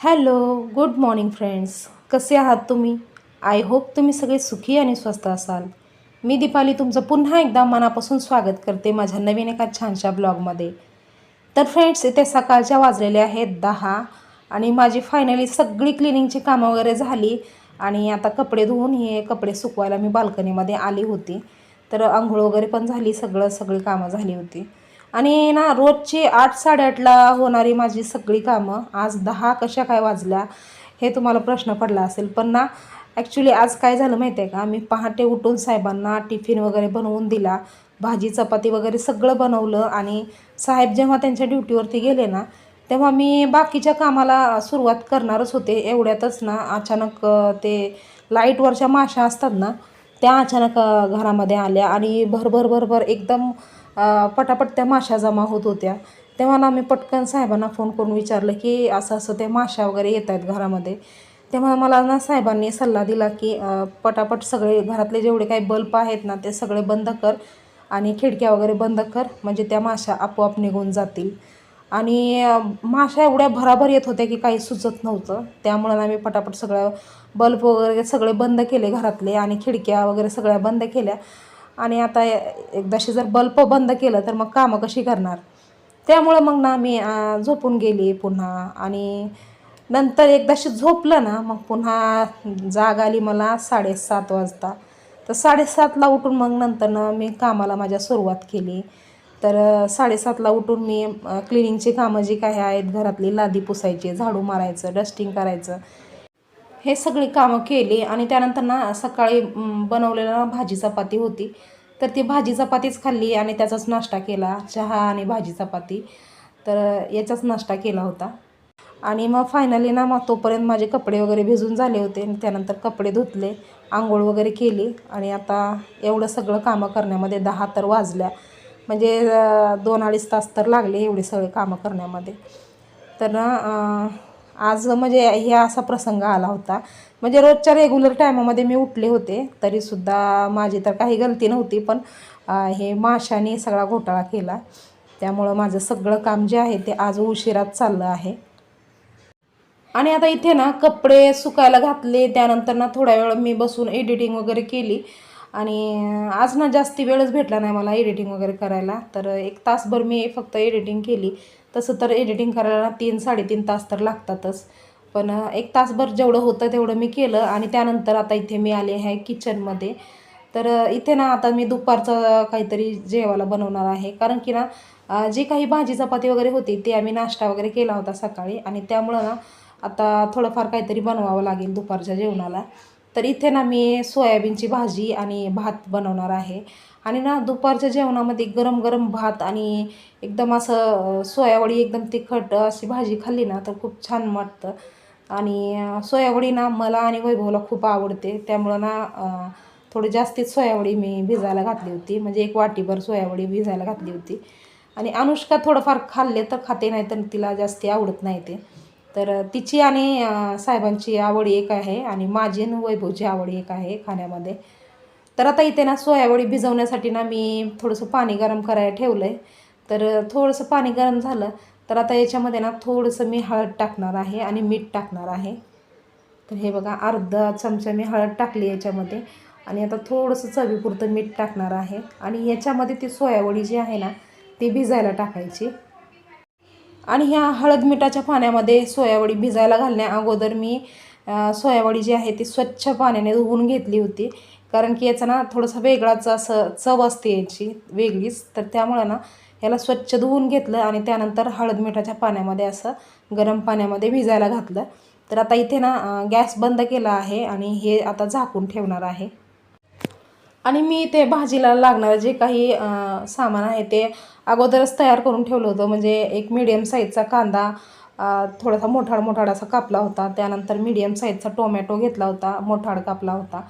Hello good morning friends. कसे आहात तुम्ही? आय होप तुम्ही सगळे सुखी आणि स्वस्त असाल. मी दीपाली तुमचं पुन्हा एकदा मनापासून स्वागत करते माझ्या नवीन एका छानशा ब्लॉगमध्ये. तर फ्रेंड्स इथे सकाळच्या वाजलेल्या आहेत दहा आणि माझी फायनली सगळी क्लिनिंगची कामं वगैरे झाली आणि आता कपडे धुवून हे कपडे सुकवायला मी बाल्कनीमध्ये आली होती. तर आंघोळ वगैरे पण झाली सगळं सगळी कामं झाली होती. आणि ना रोजची आठ साडेआठला होणारी माझी सगळी कामं आज दहा कशा काय वाजल्या हे तुम्हाला प्रश्न पडला असेल. पण ना ॲक्च्युली आज काय झालं माहिती आहे का? मी पहाटे उठून साहेबांना टिफिन वगैरे बनवून दिला भाजी चपाती वगैरे सगळं बनवलं आणि साहेब जेव्हा त्यांच्या ड्युटीवरती गेले ना तेव्हा मी बाकीच्या कामाला सुरुवात करणारच होते. एवढ्यातच ना अचानक ते लाईटवरच्या माशा असतात ना त्या अचानक घरामध्ये आल्या आणि भरभर भरभर एकदम पटापट त्या माशा जमा होत होत्या. तेव्हा आम्ही पटकन साहेबांना फोन करून विचारलं की असं असं त्या माशा वगैरे येत आहेत घरामध्ये. तेव्हा मला ना साहेबांनी सल्ला दिला की पटापट सगळे घरातले जेवढे काही बल्ब आहेत ना ते सगळे बंद कर आणि खिडक्या वगैरे बंद कर म्हणजे त्या माशा आपोआप निघून जातील. आणि माशा एवढ्या भराभर येत होत्या की काही सुचत नव्हतं. त्यामुळं आम्ही पटापट सगळं बल्ब वगैरे सगळे बंद केले घरातले आणि खिडक्या वगैरे सगळ्या बंद केल्या. आणि आता एकदाशी जर बल्ब बंद केलं तर मग कामं कशी करणार? त्यामुळं मग ना मी झोपून गेली पुन्हा आणि नंतर एकदाशी झोपलं ना मग पुन्हा जाग आली मला साडेसात वाजता. तर साडेसातला उठून मग नंतर ना मी कामाला माझ्या सुरुवात केली. तर साडेसातला उठून मी क्लिनिंगची कामं जी काही आहेत घरातली लादी पुसायची झाडू मारायचं डस्टिंग करायचं हे सगळी कामं केली आणि त्यानंतर ना सकाळी बनवलेलं भाजी चपाती होती. तर ती भाजी चपातीच खाल्ली आणि त्याचाच नाश्ता केला चहा आणि भाजी चपाती. तर याचाच नाश्ता केला होता. आणि मग फायनली ना मग तोपर्यंत माझे कपडे वगैरे भिजून झाले होते आणि त्यानंतर कपडे धुतले आंघोळ वगैरे केली. आणि आता एवढं सगळं कामं करण्यामध्ये दहा तर वाजल्या. म्हणजे दोन अडीच तास तर लागले एवढे सगळे कामं करण्यामध्ये. तर ना आज म्हणजे हे असा प्रसंग आला होता. म्हणजे रोजच्या रेग्युलर टायमामध्ये मी उठले होते तरीसुद्धा माझी तर काही गलती नव्हती पण हे माशाने सगळा घोटाळा केला. त्यामुळं माझं सगळं काम जे आहे ते आज उशिरात चाललं आहे. आणि आता इथे ना कपडे सुकायला घातले त्यानंतर ना थोड्या वेळ मी बसून एडिटिंग वगैरे केली. आणि आज ना जास्ती वेळच भेटला नाही मला एडिटिंग वगैरे करायला. तर एक तासभर मी फक्त एडिटिंग केली. तसं तर एडिटिंग करायला ना तीन साडेतीन तास तर लागतातच. पण एक तासभर जेवढं होतं तेवढं मी केलं आणि त्यानंतर आता इथे मी आले आहे किचनमध्ये तर इथे ना आता मी दुपारचं काहीतरी जेवायला बनवणार आहे. कारण की ना जी काही भाजी चपाती वगैरे होती ती आम्ही नाश्ता वगैरे केला होता सकाळी. आणि त्यामुळं ना आता थोडंफार काहीतरी बनवावं लागेल दुपारच्या जेवणाला. तर इथे ना मी सोयाबीनची भाजी आणि भात बनवणार आहे. आणि ना दुपारच्या जेवणामध्ये गरम गरम भात आणि एकदम असं सोयावळी सोयावडी एकदम तिखट अशी भाजी खाल्ली ना तर खूप छान वाटतं. आणि सोयावडी ना मला आणि वैभवला खूप आवडते. त्यामुळं ना थोडी जास्तीच सोयावडी मी भिजायला घातली होती. म्हणजे एक वाटीभर सोयावडी भिजायला घातली होती. आणि अनुष्का थोडंफार खाल्ले तर खाते नाही तर तिला जास्ती आवडत नाही ते. तर तिची आणि साहेबांची आवड एक आहे आणि माझी आणि वैभवची आवड एक आहे खाण्यामध्ये. तर आता इथे ना सोयावडी भिजवण्यासाठी ना मी थोडंसं पाणी गरम करायला ठेवलं आहे तर थोडंसं पाणी गरम झालं तर आता याच्यामध्ये ना थोडंसं मी हळद टाकणार आहे आणि मीठ टाकणार आहे. तर हे बघा अर्धा चमचा मी हळद टाकली याच्यामध्ये आणि आता थोडंसं चवीपुरतं मीठ टाकणार आहे. आणि याच्यामध्ये ती सोयावडी जी आहे ना ती भिजायला टाकायची. आणि ह्या हळद मिठाच्या पाण्यामध्ये सोयावडी भिजायला घालण्या अगोदर मी सोयावडी जी आहे ती स्वच्छ पाण्याने धुवून घेतली होती. कारण की याचा ना थोडंसं वेगळाच असं चव असते याची वेगळीच. तर त्यामुळं ना याला स्वच्छ धुवून घेतलं आणि त्यानंतर हळद मिठाच्या पाण्यामध्ये असं गरम पाण्यामध्ये भिजायला घातलं. तर आता इथे ना गॅस बंद केला आहे आणि हे आता झाकून ठेवणार आहे. आणि मी ते भाजीला लागणारं जे काही सामान आहे ते अगोदरच तयार करून ठेवलं होतं. म्हणजे एक मीडियम साईजचा कांदा थोडासा मोठाड मोठाड असा कापला होता. त्यानंतर मीडियम साईजचा टोमॅटो घेतला होता मोठाड कापला होता.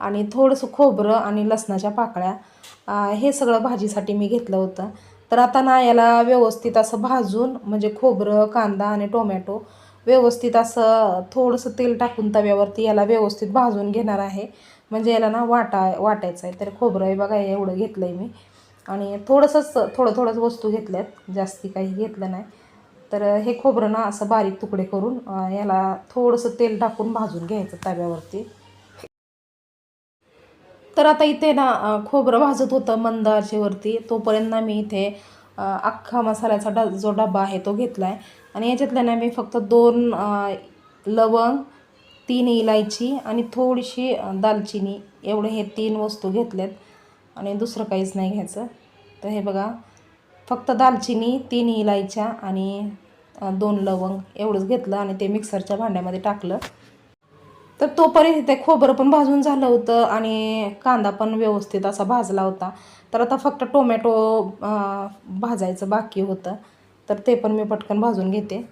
आणि थोडंसं खोबरं आणि लसणाच्या पाकळ्या हे सगळं भाजीसाठी मी घेतलं होतं. तर आता ना याला व्यवस्थित असं भाजून म्हणजे खोबरं कांदा आणि टोमॅटो व्यवस्थित असं थोडंसं तेल टाकून तव्यावरती याला व्यवस्थित भाजून घेणार आहे. म्हणजे याला ना वाटा वाटायचं आहे तर खोबरं आहे बघा एवढं घेतलं आहे मी. आणि थोडंसंच थोडं थोडंच वस्तू घेतल्यात. जास्ती काही घेतलं नाही. तर हे खोबरं ना असं बारीक तुकडे करून याला थोडंसं तेल टाकून भाजून घ्यायचं तव्यावरती. तर आता इथे ना खोबरं भाजत होतं मंद आचेवरती तोपर्यंत ना मी इथे अख्खा मसाल्याचा ड जो डबा आहे तो घेतला आहे आणि याच्यातल्या ना मी फक्त दोन लवंग तीन इलायची आणि थोडीशी दालचिनी एवढे हे तीन वस्तू घेतल्यात. आणि दुसरं काहीच नाही घ्यायचं. तर हे बघा फक्त दालचिनी तीन इलायच्या आणि दोन लवंग एवढंच घेतलं आणि ते मिक्सरच्या भांड्यामध्ये टाकलं. तर तोपर्यंत ते खोबरं पण भाजून झालं होतं आणि कांदा पण व्यवस्थित असा भाजला होता. तर आता फक्त टोमॅटो भाजायचं बाकी होतं. तर ते पण मी पटकन भाजून घेते.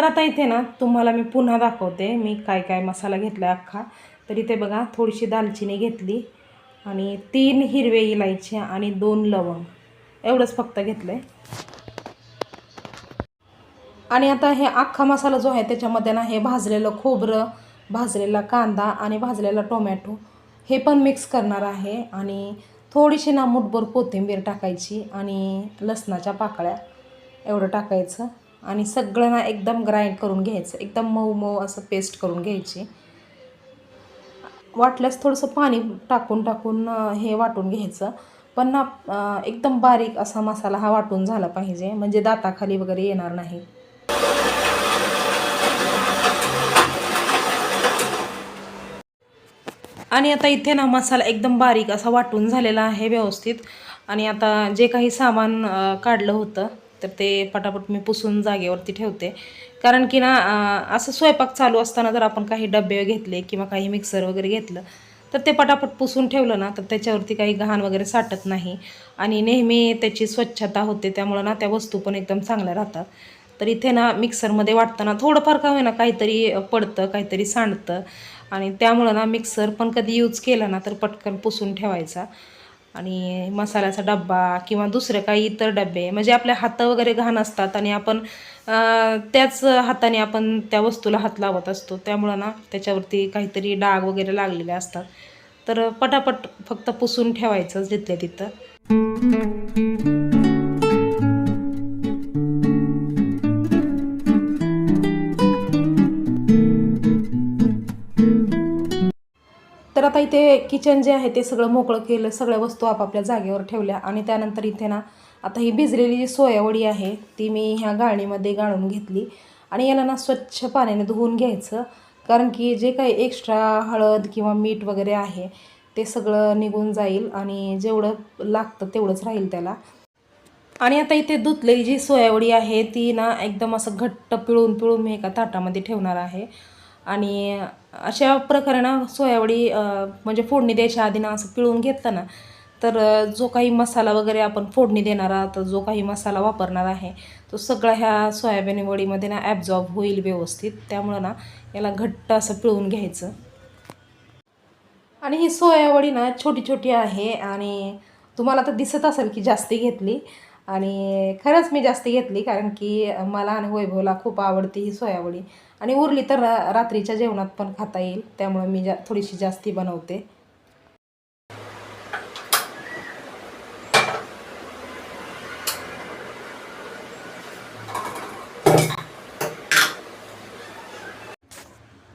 तर आता इथे ना तुम्हाला मी पुन्हा दाखवते मी काय काय मसाला घेतला आहे अख्खा. तर इथे बघा थोडीशी दालचिनी घेतली आणि तीन हिरवे इलायची आणि दोन लवंग. एवढंच फक्त घेतलं आहे आणि आता हे अख्खा मसाला जो आहे त्याच्यामध्ये ना हे भाजलेलं खोबरं भाजलेला कांदा आणि भाजलेला टोमॅटो हे पण मिक्स करणार आहे. आणि थोडीशी ना मुठभर कोथिंबीर टाकायची आणि लसणाच्या पाकळ्या एवढं टाकायचं. आणि सगळं ना एकदम ग्राइंड करून घ्यायचं. एकदम मऊ मऊ असं पेस्ट करून घ्यायची. वाटल्यास थोडंसं पाणी टाकून टाकून हे वाटून घ्यायचं. पण ना एकदम बारीक असा मसाला हा वाटून झाला पाहिजे. म्हणजे दाताखाली वगैरे येणार नाही. आणि आता इथे ना मसाला एकदम बारीक असा वाटून झालेला आहे व्यवस्थित. आणि आता जे काही सामान काढलं होतं तर ते पटापट मी पुसून जागेवरती ठेवते. कारण की ना असं स्वयंपाक चालू असताना जर आपण काही डबे घेतले किंवा काही मिक्सर वगैरे घेतलं तर ते पटापट पुसून ठेवलं ना तर त्याच्यावरती काही घाण वगैरे साठत नाही. आणि नेहमी त्याची स्वच्छता होते त्यामुळं ना त्या वस्तू पण एकदम चांगल्या राहतात. तर इथे ना मिक्सरमध्ये वाटताना थोडंफार का होईना काहीतरी पडतं काहीतरी सांडतं. आणि त्यामुळं ना मिक्सर पण कधी यूज केला ना तर पटकन पुसून ठेवायचा. आणि मसाल्याचा डब्बा किंवा दुसरे काही इतर डबे म्हणजे आपल्या हात वगैरे घाण असतात आणि आपण त्याच हाताने आपण त्या वस्तूला हात लावत असतो. त्यामुळं ना त्याच्यावरती काहीतरी डाग वगैरे लागलेले असतात. तर पटापट फक्त पुसून ठेवायचं जिथल्या तिथं. तर आता इथे किचन जे आहे ते सगळं मोकळं केलं सगळ्या वस्तू आपापल्या जागेवर ठेवल्या आणि त्यानंतर इथे ना आता ही भिजलेली जी सोयावडी आहे ती मी ह्या गाळणीमध्ये गाळून घेतली आणि याला ना स्वच्छ पाण्याने धुवून घ्यायचं. कारण की जे काही एक्स्ट्रा हळद किंवा मीठ वगैरे आहे ते सगळं निघून जाईल आणि जेवढं लागतं तेवढंच राहील त्याला. आणि आता इथे धुतलेली जी सोयावडी आहे ती ना एकदम असं घट्ट पिळून पिळून मी एका ताटामध्ये ठेवणार आहे. आणि अशा प्रकारे ना सोयावडी म्हणजे फोडणी द्यायच्या आधी ना असं पिळून घेतलं ना तर जो काही मसाला वगैरे आपण फोडणी देणार तर जो काही मसाला वापरणार आहे तो सगळा ह्या सोयाबीन वडीमध्ये ना ॲब्झॉर्ब होईल व्यवस्थित. त्यामुळं ना याला घट्ट असं पिळून घ्यायचं. आणि ही सोयावडी ना छोटी छोटी आहे आणि तुम्हाला तर दिसत असेल की जास्ती घेतली. आणि खरंच मी जास्ती घेतली कारण की मला आणि वैभवला खूप आवडते ही सोयावडी. आणि उरली तर रा- रात्रीच्या जेवणात पण खाता येईल. त्यामुळे मी जा थोडीशी जास्ती बनवते.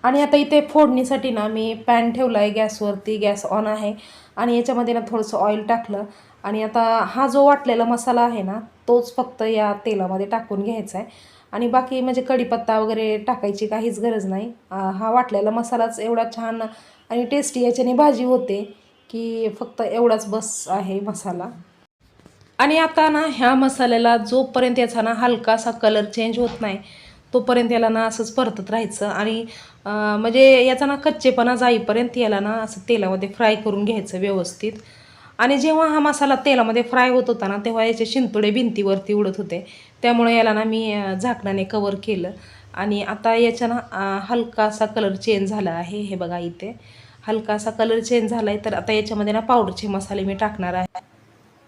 आणि आता इथे फोडणीसाठी ना मी पॅन ठेवला आहे गॅसवरती. गॅस ऑन आहे. आणि याच्यामध्ये ना थोडंसं ऑइल टाकलं. आणि आता हा जो वाटलेला मसाला आहे ना तोच फक्त या तेलामध्ये टाकून घ्यायचा आहे आणि बाकी म्हणजे कढीपत्ता वगैरे टाकायची काहीच गरज नाही. हा वाटलेला मसालाच एवढा छान आणि टेस्टी याच्याने भाजी होते की फक्त एवढाच बस आहे मसाला. आणि आता ना ह्या मसाल्याला जोपर्यंत याचा ना हलकासा कलर चेंज होत नाही तोपर्यंत याला ना असंच परतत राहायचं. आणि म्हणजे याचा ना कच्चेपणा जाईपर्यंत याला ना असं तेलामध्ये फ्राय करून घ्यायचं व्यवस्थित. आणि जेव्हा हा मसाला तेलामध्ये फ्राय होत होता ना तेव्हा याचे शिंतोडे भिंतीवरती उडत होते. त्यामुळे याला ना मी झाकणाने कवर केलं. आणि आता याच्या ना हलकासा कलर चेंज झाला आहे. हे बघा इथे. हलकासा कलर चेंज झाला आहे तर आता याच्यामध्ये ना पावडरचे मसाले मी टाकणार आहे.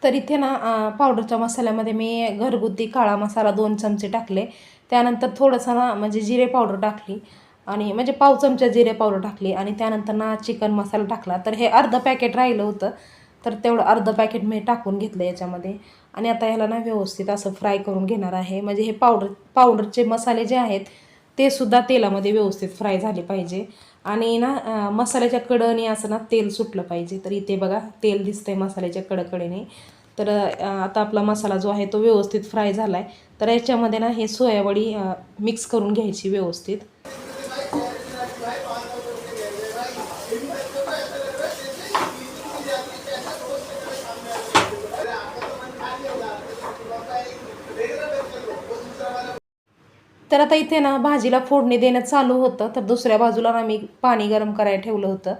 तर इथे ना पावडरच्या मसाल्यामध्ये मी घरगुती काळा मसाला दोन चमचे टाकले. त्यानंतर थोडंसं ना म्हणजे जिरे पावडर टाकली. आणि म्हणजे पाव चमचा जिरे पावडर टाकली. आणि त्यानंतर ना चिकन मसाला टाकला. तर हे अर्धं पॅकेट राहिलं होतं. तर तेवढं अर्धं पॅकेट मी टाकून घेतलं याच्यामध्ये. आणि आता ह्याला ना व्यवस्थित असं फ्राय करून घेणार आहे. म्हणजे हे पावडर पावडरचे मसाले जे आहेत ते सुद्धा तेलामध्ये व्यवस्थित फ्राय झाले पाहिजे. आणि ना मसाल्याच्या कडनी असं ना तेल सुटलं पाहिजे. तर इथे बघा तेल दिसतंय मसाल्याच्या कडकडेने. तर आता आपला मसाला जो आहे तो व्यवस्थित फ्राय झाला आहे तर याच्यामध्ये ना हे सोयावडी मिक्स करून घ्यायची व्यवस्थित. तर आता इथे ना भाजीला फोडणी देणं चालू होतं तर दुसऱ्या बाजूला ना मी पाणी गरम करायला ठेवलं होतं.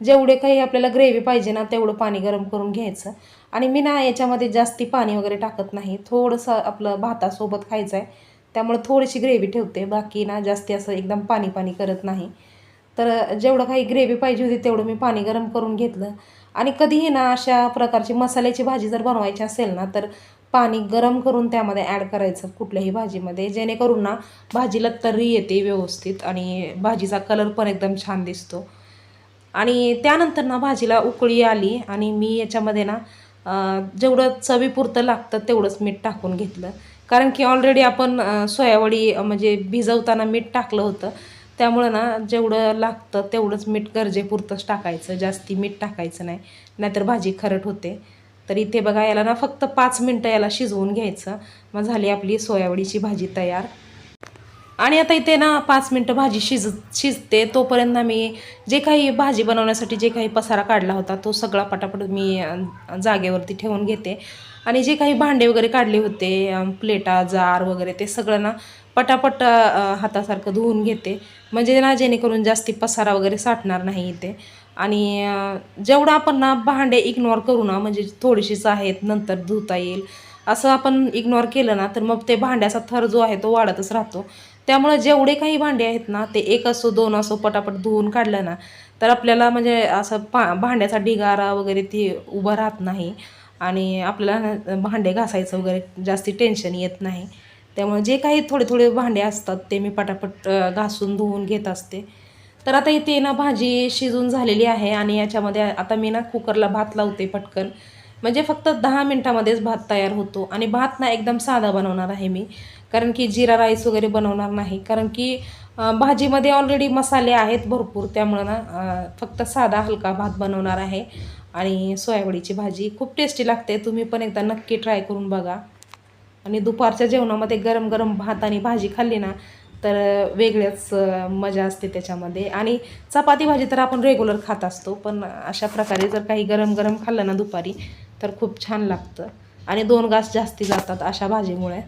जेवढे काही आपल्याला ग्रेव्ही पाहिजे ना तेवढं पाणी गरम करून घ्यायचं. आणि मी ना याच्यामध्ये जास्ती पाणी वगैरे टाकत नाही. थोडंसं आपलं भातासोबत खायचं आहे त्यामुळे थोडीशी ग्रेव्ही ठेवते. बाकी ना जास्ती असं एकदम पाणी पाणी करत नाही. तर जेवढं काही ग्रेव्ही पाहिजे होती तेवढं मी पाणी गरम करून घेतलं. आणि कधीही ना अशा प्रकारची मसाल्याची भाजी जर बनवायची असेल ना तर पाणी गरम करून त्यामध्ये ॲड करायचं कुठल्याही भाजीमध्ये जेणेकरून ना भाजीला तर्री येते व्यवस्थित आणि भाजीचा कलर पण एकदम छान दिसतो. आणि त्यानंतर ना भाजीला उकळी आली आणि मी याच्यामध्ये ना जेवढं चवीपुरतं लागतं तेवढंच मीठ टाकून घेतलं. कारण की ऑलरेडी आपण सोयावडी म्हणजे भिजवताना मीठ टाकलं होतं. त्यामुळं ना जेवढं लागतं तेवढंच मीठ गरजेपुरतंच टाकायचं. जास्ती मीठ टाकायचं नाही. नाहीतर भाजी खरट होते. तर इथे बघा याला ना फक्त पाच मिनटं याला शिजवून घ्यायचं. मग झाली आपली सोयावडीची भाजी तयार. आणि आता इथे ना पाच मिनटं भाजी शिज शिजते. तोपर्यंत ना मी जे काही भाजी बनवण्यासाठी जे काही पसारा काढला होता तो सगळा पटापट मी जागेवरती ठेवून घेते. आणि जे काही भांडे वगैरे काढले होते प्लेटा जार वगैरे ते सगळं ना पटापट हातासारखं धुवून घेते. म्हणजे ना जेणेकरून जास्ती पसारा वगैरे साठणार नाही इथे. आणि जेवढं आपण ना भांडे इग्नोर करू ना म्हणजे थोडीशीच आहेत नंतर धुता येईल असं आपण इग्नोर केलं ना तर मग ते भांड्याचा थर जो आहे तो वाढतच राहतो. त्यामुळे जेवढे काही भांडे आहेत ना ते एक असो दोन असो पटापट धुवून काढलं ना तर आपल्याला म्हणजे असं पा भांड्याचा ढिगारा वगैरे ते उभं राहत नाही आणि आपल्याला भांडे घासायचं वगैरे जास्ती टेन्शन येत नाही. त्यामुळे जे काही थोडे थोडे भांडे असतात ते मी पटापट घासून धुवून घेत असते. तर आता इथे ना भाजी शिजून झालेली आहे आणि याच्यामध्ये आता मी ना कुकरला भात लावते पटकन. म्हणजे फक्त दहा मिनटामध्येच भात तयार होतो आणि भात ना एकदम साधा बनवणार आहे मी. कारण की जिरा राईस वगैरे बनवणार नाही. कारण की भाजीमध्ये ऑलरेडी मसाले आहेत भरपूर. त्यामुळं ना फक्त साधा हलका भात बनवणार आहे. आणि सोयावडीची भाजी खूप टेस्टी लागते. तुम्ही पण एकदा नक्की ट्राय करून बघा. आणि दुपारच्या जेवणामध्ये गरम गरम भात आणि भाजी खाल्ली ना तर वेगळ्याच मजा असते त्याच्यामध्ये. आणि चपाती भाजी तर आपण रेग्युलर खात असतो पण अशा प्रकारे जर काही गरम गरम खाल्लं ना दुपारी तर खूप छान लागतं. आणि दोन घास जास्ती जातात अशा भाजीमुळे.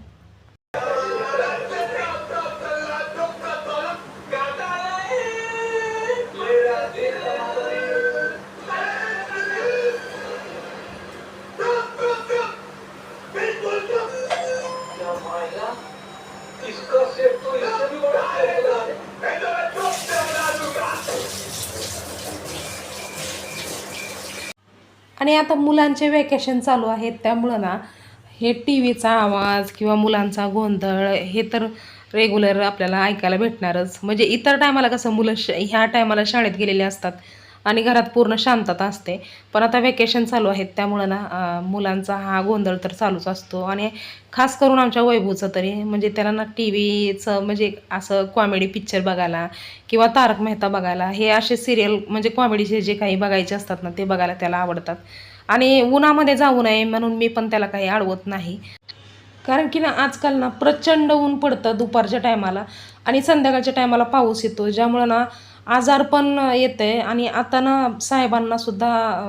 आणि आता मुलांचे वेकेशन चालू आहेत त्यामुळं ना हे टी व्हीचा आवाज किंवा मुलांचा गोंधळ हे तर रेग्युलर आपल्याला ऐकायला भेटणारच. म्हणजे इतर टायमाला कसं मुलं श ह्या टायमाला शाळेत गेलेले असतात. आणि घरात पूर्ण शांतता असते. पण आता वेकेशन चालू आहेत त्यामुळं ना मुलांचा हा गोंधळ तर चालूच असतो. आणि खास करून आमच्या वैभवचं तरी म्हणजे त्याला ना टी व्हीचं म्हणजे असं कॉमेडी पिक्चर बघायला किंवा तारक मेहता बघायला हे असे सिरियल म्हणजे कॉमेडीचे जे काही बघायचे असतात ना ते बघायला त्याला आवडतात. आणि उन्हामध्ये जाऊ नये म्हणून मी पण त्याला काही अडवत नाही. कारण की ना आजकाल ना प्रचंड ऊन पडतं दुपारच्या टायमाला आणि संध्याकाळच्या टायमाला पाऊस येतो. ज्यामुळं ना आजार पण येतं आहे आणि आता ना साहेबांना सुद्धा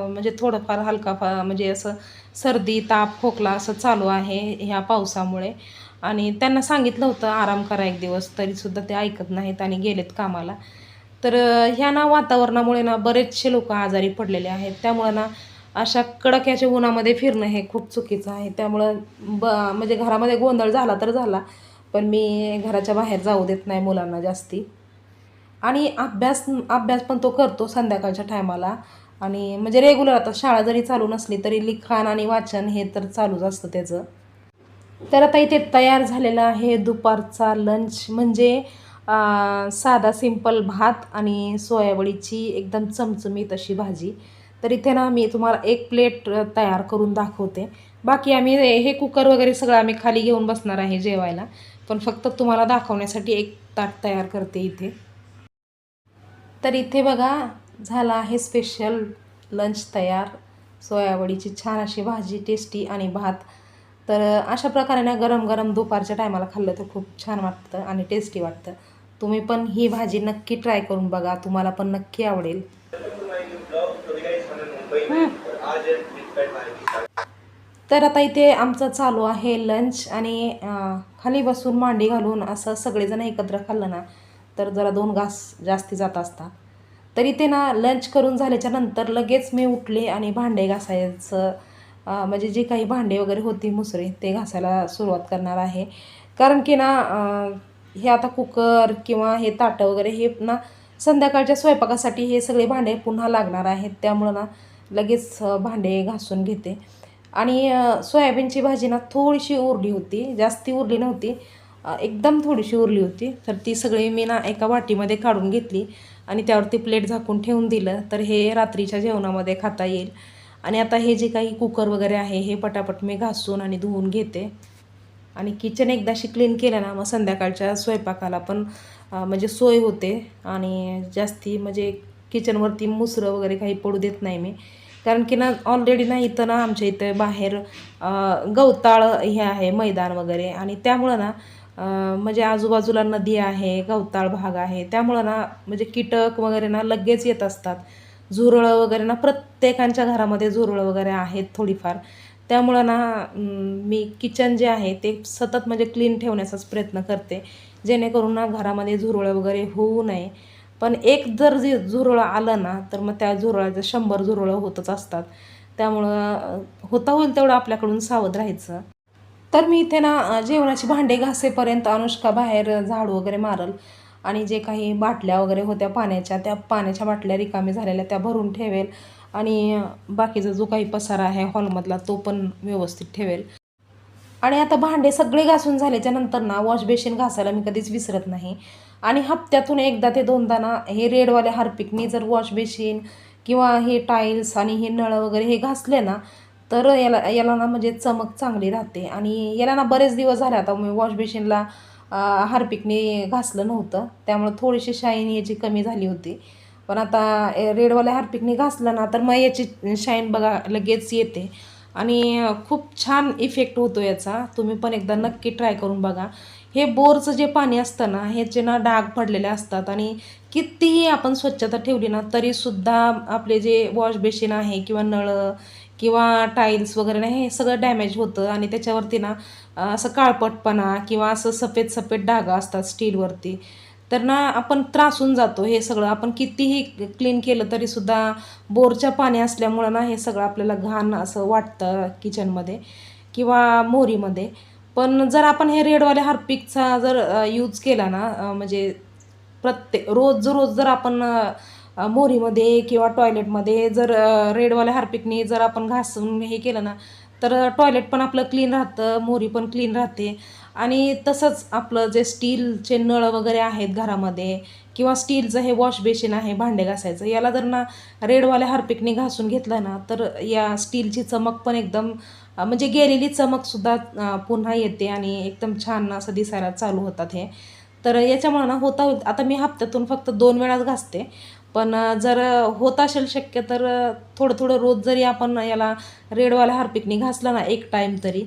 म्हणजे थोडंफार हलका फा म्हणजे असं सर्दी ताप खोकला असं चालू आहे ह्या पावसामुळे. आणि त्यांना सांगितलं होतं आराम करा एक दिवस तरीसुद्धा ते ऐकत नाहीत आणि गेलेत कामाला. तर ह्या ना वातावरणामुळे ना बरेचसे लोक आजारी पडलेले आहेत. त्यामुळं ना अशा कडक्याच्या उन्हामध्ये फिरणं हे खूप चुकीचं आहे. त्यामुळं ब म्हणजे घरामध्ये गोंधळ झाला तर झाला पण मी घराच्या बाहेर जाऊ देत नाही मुलांना जास्ती. आणि अभ्यास अभ्यास पण तो करतो संध्याकाळच्या टायमाला. आणि म्हणजे रेग्युलर आता शाळा जरी चालू नसली तरी लिखाण आणि वाचन हे तर चालूच असतं त्याचं. तर आता इथे तयार झालेला आहे दुपारचा लंच म्हणजे साधा सिंपल भात आणि सोयाबळीची एकदम चमचमीत अशी भाजी. तर इथे ना मी तुम्हाला एक प्लेट तयार करून दाखवते. बाकी आम्ही हे कुकर वगैरे सगळं आम्ही खाली घेऊन बसणार आहे जेवायला. पण फक्त तुम्हाला दाखवण्यासाठी एक ताट तयार करते इथे. तर इथे बघा झाला आहे स्पेशल लंच तयार. सोयावडीची छान अशी भाजी टेस्टी आणि भात. तर अशा प्रकारे ना गरम गरम दुपारच्या टायमाला खाल्लं तर खूप छान वाटतं आणि टेस्टी वाटतं. तुम्ही पण ही भाजी नक्की ट्राय करून बघा तुम्हाला पण नक्की आवडेल. तर आता इथे आमचं चालू आहे लंच आणि खाली बसून मांडी घालून असं सगळेजण एकत्र खाल्लं ना तर जरा दोन घास जास्ती जात असतात तरी ते ना लंच करून झाल्याच्यानंतर लगेच मी उठले आणि भांडे घासायचं म्हणजे जे काही भांडे वगैरे होती मुसरे ते घासायला सुरुवात करणार आहे. कारण की ना हे आता कुकर किंवा हे ताटं वगैरे हे ना संध्याकाळच्या स्वयंपाकासाठी हे सगळे भांडे पुन्हा लागणार आहेत. त्यामुळं ना लगेच भांडे घासून घेते. आणि सोयाबीनची भाजी ना थोडीशी उरली होती जास्ती उरली नव्हती. एकदम थोडीशी उरली होती. तर ती सगळी मी ना एका वाटीमध्ये काढून घेतली आणि त्यावरती प्लेट झाकून ठेवून दिलं. तर हे रात्रीच्या जेवणामध्ये खाता येईल. आणि आता हे जे काही कुकर वगैरे आहे हे पटापट मी घासून आणि धुवून घेते. आणि किचन एकदाशी क्लीन केलं ना मग संध्याकाळच्या स्वयंपाकाला पण म्हणजे सोय होते. आणि जास्ती म्हणजे किचनवरती मुसरं वगैरे काही पडू देत नाही मी. कारण की ना ऑलरेडी ना इथं ना आमच्या इथं बाहेर गवताळ हे आहे मैदान वगैरे. आणि त्यामुळं ना म्हणजे आजूबाजूला नदी आहे गवताळ भाग आहे त्यामुळं ना म्हणजे कीटक वगैरे ना लगेच येत असतात. झुरळं वगैरे ना प्रत्येकांच्या घरामध्ये झुरळं वगैरे आहेत थोडीफार. त्यामुळं ना मी किचन जे आहे ते सतत म्हणजे क्लीन ठेवण्याचाच प्रयत्न करते. जेणेकरून ना घरामध्ये झुरळं वगैरे होऊ नये. पण एक जर जे झुरळं आलं ना तर मग त्या झुरळाचं शंभर झुरळं होतच असतात. त्यामुळं होता होईल तेवढं आपल्याकडून सावध राहायचं. तर मी इथे ना जेवणाची भांडे घासेपर्यंत अनुष्का बाहेर झाडू वगैरे मारल. आणि जे काही बाटल्या वगैरे होत्या पाण्याच्या त्या पाण्याच्या बाटल्या रिकामी झालेल्या त्या भरून ठेवेल. आणि बाकीचा जो काही पसारा आहे हॉलमधला तो पण व्यवस्थित ठेवेल. आणि आता भांडे सगळे घासून झाल्याच्यानंतर ना वॉश बेसिन घासायला मी कधीच विसरत नाही. आणि हप्त्यातून एकदा ते दोनदा ना हे रेडवाले हार्पिकनी जर वॉश बेसिन किंवा हे टाईल्स आणि हे नळं वगैरे हे घासले ना तर याला याला ना म्हणजे चमक चांगली राहते. आणि याला ना बरेच दिवस झाले आता मी वॉश बेसिनला हार्पिकने घासलं नव्हतं. त्यामुळं थोडीशी शाईन याची कमी झाली होती. पण आता रेडवाल्या हार्पिकने घासलं ना तर मग याची शाईन बघा लगेच येते. आणि खूप छान इफेक्ट होतो याचा. तुम्ही पण एकदा नक्की ट्राय करून बघा. हे बोरचं जे पाणी असतं ना ह्याचे ना डाग पडलेले असतात. आणि कितीही आपण स्वच्छता ठेवली ना तरीसुद्धा आपले जे वॉश बेसिन आहे किंवा नळ किंवा टाईल्स वगैरे ना हे सगळं डॅमेज होतं आणि त्याच्यावरती ना असं काळपटपणा किंवा असं सफेद सफेद डागा असतात स्टीलवरती तर ना आपण त्रासून जातो हे सगळं. आपण कितीही क्लीन केलं तरीसुद्धा बोरच्या पाणी असल्यामुळं ना हे सगळं आपल्याला घाण असं वाटतं किचनमध्ये किंवा मोहरीमध्ये. पण जर आपण हे रेडवाल्या हार्पिकचा जर यूज केला ना म्हणजे प्रत्येक रोज रोज जर आपण मोरीमध्ये किंवा टॉयलेटमध्ये जर रेडवाल्या हार्पिकने जर आपण घासून हे केलं ना तर टॉयलेट पण आपलं क्लीन राहतं मोरी पण क्लीन राहते. आणि तसंच आपलं जे स्टीलचे नळ वगैरे आहेत घरामध्ये किंवा स्टीलचं हे वॉश बेसिन आहे भांडे घासायचं याला जर ना रेडवाल्या हार्पिकने घासून घेतलं ना तर या स्टीलची चमक पण एकदम म्हणजे गेलेली चमकसुद्धा पुन्हा येते आणि एकदम छान असं दिसायला चालू होतात हे. तर याच्यामुळं ना होता आता मी हप्त्यातून फक्त दोन वेळाच घासते. पण जर होत असेल शक्य तर थोडं थोडं रोज जरी आपण याला रेडवाल्या हार्पिकने घासलं ना एक टाईम तरी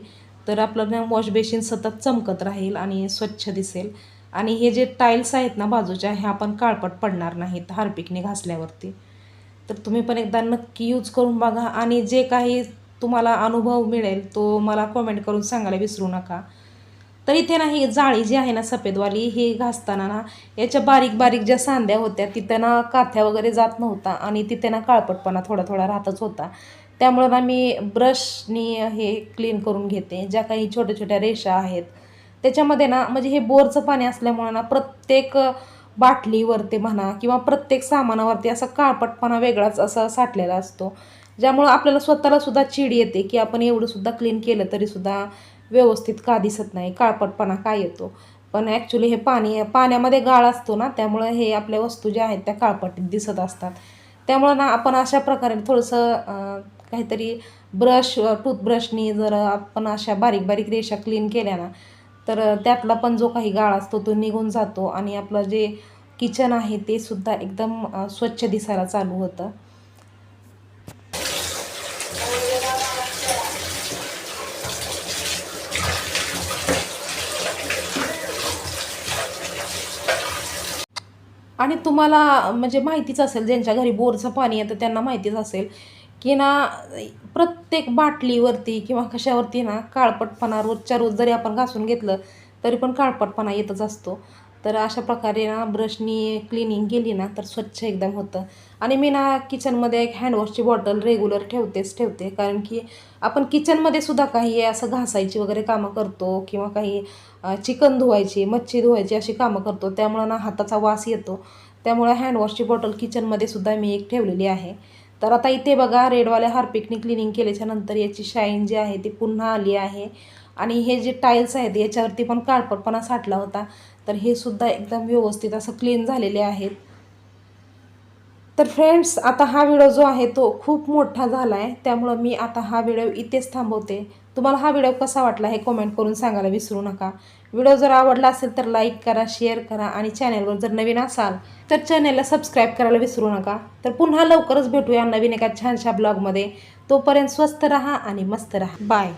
तर आपलं ना वॉश बेसिन सतत चमकत राहील आणि स्वच्छ दिसेल. आणि हे जे टाईल्स आहेत ना बाजूच्या ह्या पण काळपट पडणार नाहीत हार्पिकने घासल्यावरती. तर तुम्ही पण एकदा नक्की यूज करून बघा. आणि जे काही तुम्हाला अनुभव मिळेल तो मला कमेंट करून सांगायला विसरू नका. तर इथे ना ही जाळी जी आहे ना सफेदवाली ही घासताना ना याच्या बारीक बारीक ज्या सांध्या होत्या तिथं ना काथ्या वगैरे जात नव्हता आणि तिथे ना काळपटपणा थोडा थोडा राहतच होता. त्यामुळं ना मी ब्रशनी हे क्लीन करून घेते ज्या काही छोट्या छोट्या रेषा आहेत. त्याच्यामध्ये ना म्हणजे हे बोरचं पाणी असल्यामुळं ना प्रत्येक बाटलीवरती म्हणा किंवा प्रत्येक सामानावरती असा काळपटपणा वेगळाच असा साठलेला असतो. ज्यामुळं आपल्याला स्वतःला सुद्धा चीड येते की आपण एवढं सुद्धा क्लीन केलं तरीसुद्धा व्यवस्थित का दिसत नाही काळपटपणा का येतो. पण ॲक्च्युली हे पाणी पाण्यामध्ये गाळ असतो ना त्यामुळं हे आपल्या वस्तू ज्या आहेत त्या काळपटीत दिसत असतात. त्यामुळं ना आपण अशा प्रकारे थोडंसं काहीतरी ब्रश टूथब्रशनी जर आपण अशा बारीक बारीक रेषा क्लीन केल्या ना तर त्यातला पण जो काही गाळ असतो तो निघून जातो आणि आपलं जे किचन आहे ते सुद्धा एकदम स्वच्छ दिसायला चालू होतं. आणि तुम्हाला म्हणजे माहितीच असेल ज्यांच्या घरी बोरचं पाणी येतं त्यांना माहितीच असेल की ना प्रत्येक बाटलीवरती किंवा कशावरती ना काळपटपणा रोजच्या रोज जरी आपण घासून घेतलं तरी पण काळपटपणा येतच असतो. तर अशा प्रकारे ना ब्रशनी क्लिनिंग केली ना तर स्वच्छ एकदम होतं. आणि मी ना किचनमध्ये एक हँडवॉशची बॉटल रेग्युलर ठेवतेच ठेवते. कारण की आपण किचनमध्ये सुद्धा काही असं घासायची वगैरे कामं करतो किंवा काही चिकन धुवायची मच्छी धुवायची अशी कामं करतो. त्यामुळं ना हाताचा वास येतो. त्यामुळे हँडवॉशची बॉटल किचनमध्ये सुद्धा मी एक ठेवलेली आहे. तर आता इथे बघा रेडवाल्या हार्पिकने क्लिनिंग केल्याच्यानंतर याची शाईन जी आहे ती पुन्हा आली आहे. आणि हे जे टाईल्स आहेत याच्यावरती पण काळपटपणा साठला होता. तर हे सुद्धा एकदम व्यवस्थित असं क्लीन झालेले आहेत. तर फ्रेंड्स आता हा व्हिडिओ जो आहे तो खूप मोठा झाला आहे त्यामुळं मी आता हा व्हिडिओ इथेच थांबवते. तुम्हाला हा व्हिडिओ कसा वाटला हे कमेंट करून सांगायला विसरू नका. व्हिडिओ जर आवडला असेल तर लाईक करा शेअर करा आणि चॅनलवर जर नवीन असाल तर चॅनलला सबस्क्राईब करायला विसरू नका. तर पुन्हा लवकरच भेटूया नवीन एका छानशा ब्लॉगमध्ये तोपर्यंत स्वस्त राहा आणि मस्त राहा. बाय